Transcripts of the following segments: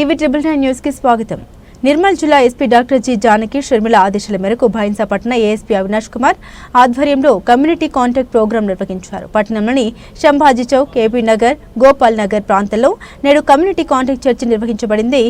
TV triple nine న్యూస్కి స్వాగతం. నిర్మల్ జిల్లా SP doctor G Janaki Sharmila ఆదేశాల మేరకు భైన్సా పట్టణ ఏఎస్పీ అవినాష్ కుమార్ ఆధ్వర్యంలో కమ్యూనిటీ కాంటాక్ట్ ప్రోగ్రాం నిర్వహించారు. పట్టణంలోని శంభాజీ చౌక్ ఏపీ నగర్ గోపాల్ నగర్ ప్రాంతంలో నేడు కమ్యూనిటీ కాంటాక్ట్ చర్చ నిర్వహించబడింది.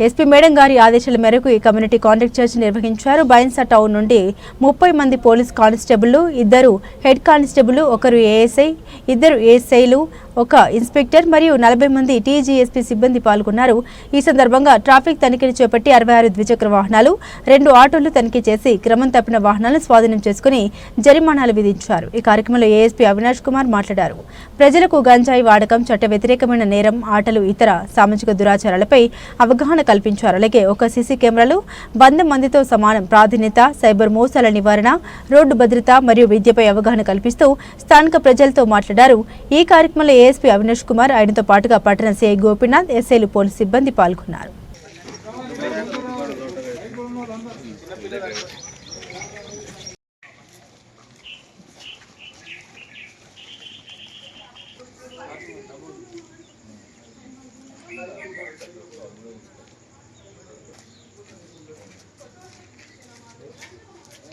ఎస్పీ మేడం గారి ఆదేశాల మేరకు ఈ కమ్యూనిటీ కాంటాక్ట్ చర్చ్ నిర్వహించారు. బైన్సా టౌన్ నుండి ముప్పై మంది పోలీస్ కానిస్టేబుల్ ఇద్దరు హెడ్ కానిస్టేబుల్ ఒకరు ఏఎస్ఐ ఇద్దరు ఏఎస్ఐలు ఒక ఇన్స్పెక్టర్ మరియు నలభై మంది టీజీఎస్పీ సిబ్బంది పాల్గొన్నారు. ఈ సందర్భంగా ట్రాఫిక్ తనిఖీలు చేపట్టి అరవై ఆరు ద్విచక్ర వాహనాలు రెండు ఆటోలు తనిఖీ చేసి క్రమం తప్పిన వాహనాలను స్వాధీనం చేసుకుని జరిమానాలు విధించారు. ఈ కార్యక్రమంలో ఏఎస్పీ అవినాష్ కుమార్ మాట్లాడారు. ప్రజలకు గంజాయి వాడకం చట్ట వ్యతిరేకమైన నేరం ఆటలు ఇతర సామాజిక దురాచారాలపై అవగాహన కల్పించారు. అలాగే ఒక సీసీ కెమెరాలు వంద మందితో సమానం. ప్రాధాన్యత సైబర్ మోసాల నివారణ రోడ్డు భద్రత మరియు విద్యపై అవగాహన కల్పిస్తూ స్థానిక ప్రజలతో మాట్లాడారు. ఈ కార్యక్రమంలో ఏఎస్పీ అవినాష్ కుమార్ ఆయనతో పాటుగా పట్టణ సిఐ గోపీనాథ్ ఎస్ఐలు పోలీసు సిబ్బంది పాల్గొన్నారు.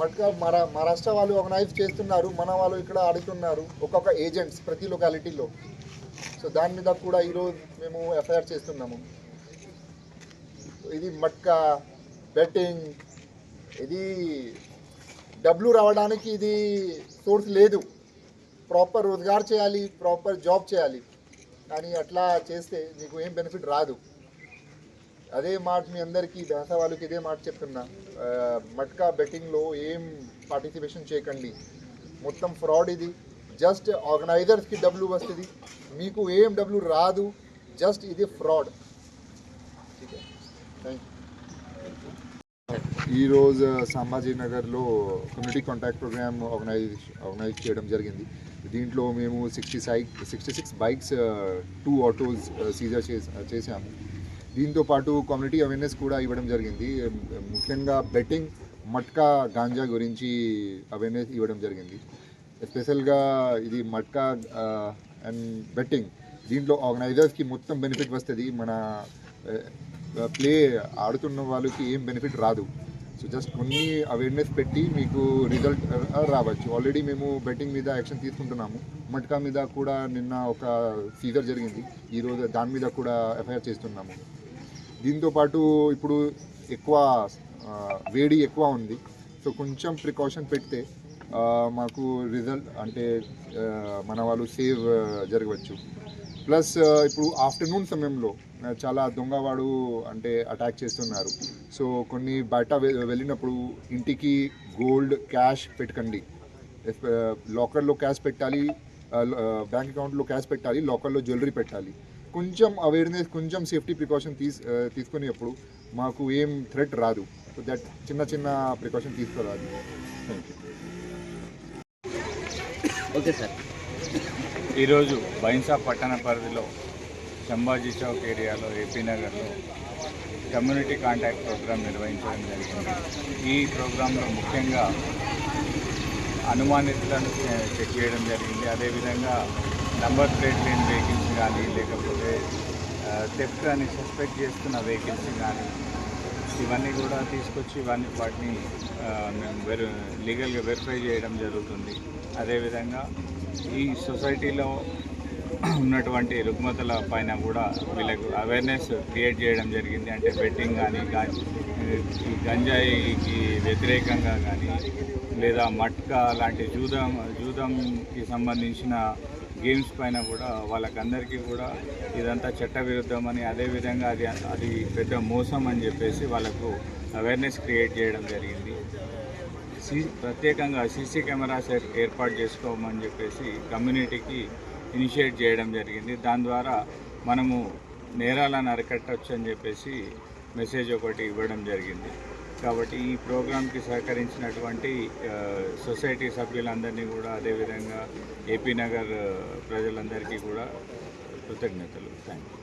మటుగా మరా మహారాష్ట్ర వాళ్ళు ఆర్గనైజ్ చేస్తున్నారు మన వాళ్ళు ఇక్కడ ఆడుతున్నారు ఒక్కొక్క ఏజెంట్స్ ప్రతి లొకాలిటీలో సో దాని మీద కూడా ఈరోజు మేము ఎఫ్ఐఆర్ చేస్తున్నాము. ఇది మట్కా బెట్టింగ్ ఇది డబ్బులు రావడానికి ఇది సోర్స్ లేదు. ప్రాపర్ రోజ్గార్ చేయాలి ప్రాపర్ జాబ్ చేయాలి. కానీ అట్లా చేస్తే నీకు ఏం బెనిఫిట్ రాదు. అదే మాట మీ అందరికీ దహసా వాళ్ళకి ఇదే మాట చెప్తున్నా. మట్కా బెట్టింగ్లో ఏం పార్టిసిపేషన్ చేయకండి. మొత్తం ఫ్రాడ్ ఇది. జస్ట్ ఆర్గనైజర్స్కి డబ్బులు వస్తుంది. మీకు ఏం డబ్బులు రాదు. జస్ట్ ఇది ఫ్రాడ్. థ్యాంక్ ఈరోజు సంభాజీ నగర్లో community contact programme organise organise చేయడం జరిగింది. దీంట్లో మేము sixty si sixty six bikes two autos seizure చేసాము దీంతో పాటు కమ్యూనిటీ అవేర్నెస్ కూడా ఇవ్వడం జరిగింది. ముఖ్యంగా బెట్టింగ్ మట్కా గాంజా గురించి అవేర్నెస్ ఇవ్వడం జరిగింది. ఎస్పెషల్గా ఇది మట్కా అండ్ బెట్టింగ్ దీంట్లో ఆర్గనైజర్స్కి మొత్తం బెనిఫిట్ వస్తుంది. మన ప్లే ఆడుతున్న వాళ్ళకి ఏం బెనిఫిట్ రాదు. సో జస్ట్ కొన్ని అవేర్నెస్ పెట్టి మీకు రిజల్ట్ రావచ్చు. ఆల్రెడీ మేము బెట్టింగ్ మీద యాక్షన్ తీసుకుంటున్నాము. మట్కా మీద కూడా నిన్న ఒక సీజర్ జరిగింది. ఈరోజు దాని మీద కూడా ఎఫ్ఐఆర్ చేస్తున్నాము. దీంతో పాటు ఇప్పుడు ఎక్కువ వేడి ఎక్కువ ఉంది. సో కొంచెం ప్రికాషన్ పెడితే మాకు రిజల్ట్ అంటే మన వాళ్ళు సేవ్ జరగవచ్చు. ప్లస్ ఇప్పుడు ఆఫ్టర్నూన్ సమయంలో చాలా దొంగవాడు అంటే అటాక్ చేస్తున్నారు. సో కొన్ని బయట వె- వెళ్ళినప్పుడు ఇంటికి గోల్డ్ క్యాష్ పెట్టకండి. లాకర్లో క్యాష్ పెట్టాలి బ్యాంక్ అకౌంట్లో క్యాష్ పెట్టాలి లాకర్లో జ్యువెలరీ పెట్టాలి. కొంచెం అవేర్నెస్ కొంచెం సేఫ్టీ ప్రికాషన్ తీస్ తీసుకునేప్పుడు మాకు ఏం థ్రెట్ రాదు. సో దట్ చిన్న చిన్న ప్రికాషన్ తీసుకోరాదు. థ్యాంక్ యూ ఓకే సార్ ఈరోజు బైన్సా పట్టణ పరిధిలో సంభాజీ చౌక్ ఏరియాలో ఏపీ నగర్లో కమ్యూనిటీ కాంటాక్ట్ ప్రోగ్రాం నిర్వహించడం జరిగింది. ఈ ప్రోగ్రాంలో ముఖ్యంగా అనుమానితులను చెక్ చేయడం జరిగింది. అదేవిధంగా నంబర్ ప్లేట్ లేని వెహికల్స్ కానీ లేకపోతే థెఫ్ట్ అని సస్పెక్ట్ చేస్తున్న వెహికల్స్ కానీ ఇవన్నీ కూడా తీసుకొచ్చి ఇవన్నీ వాటిని మేము వెరి లీగల్గా వెరిఫై చేయడం జరుగుతుంది. అదేవిధంగా ఈ సొసైటీలో ఉన్నటువంటి రుగ్మతల పైన కూడా వీళ్ళకు అవేర్నెస్ క్రియేట్ చేయడం జరిగింది. అంటే బెట్టింగ్ కానీ ఈ గంజాయికి వ్యతిరేకంగా కానీ లేదా మట్కా లాంటి జూదం జూదంకి సంబంధించిన గేమ్స్ పైన కూడా వాళ్ళకందరికీ కూడా ఇదంతా చట్టవిరుద్ధమని అదేవిధంగా అది అది పెద్ద మోసం అని చెప్పేసి వాళ్ళకు అవేర్నెస్ క్రియేట్ చేయడం జరిగింది. సీ ప్రత్యేకంగా సీసీ కెమెరాస్ ఏర్పాటు చేసుకోమని చెప్పేసి కమ్యూనిటీకి ఇనిషియేట్ చేయడం జరిగింది. దాని ద్వారా మనము నేరాలను అరికట్టవచ్చు అని చెప్పేసి మెసేజ్ ఒకటి ఇవ్వడం జరిగింది. కాబట్టి ఈ ప్రోగ్రాంకి సహకరించినటువంటి సొసైటీ సభ్యులందరినీ కూడా అదేవిధంగా ఏపీ నగర్ ప్రజలందరికీ కూడా కృతజ్ఞతలు. Thank you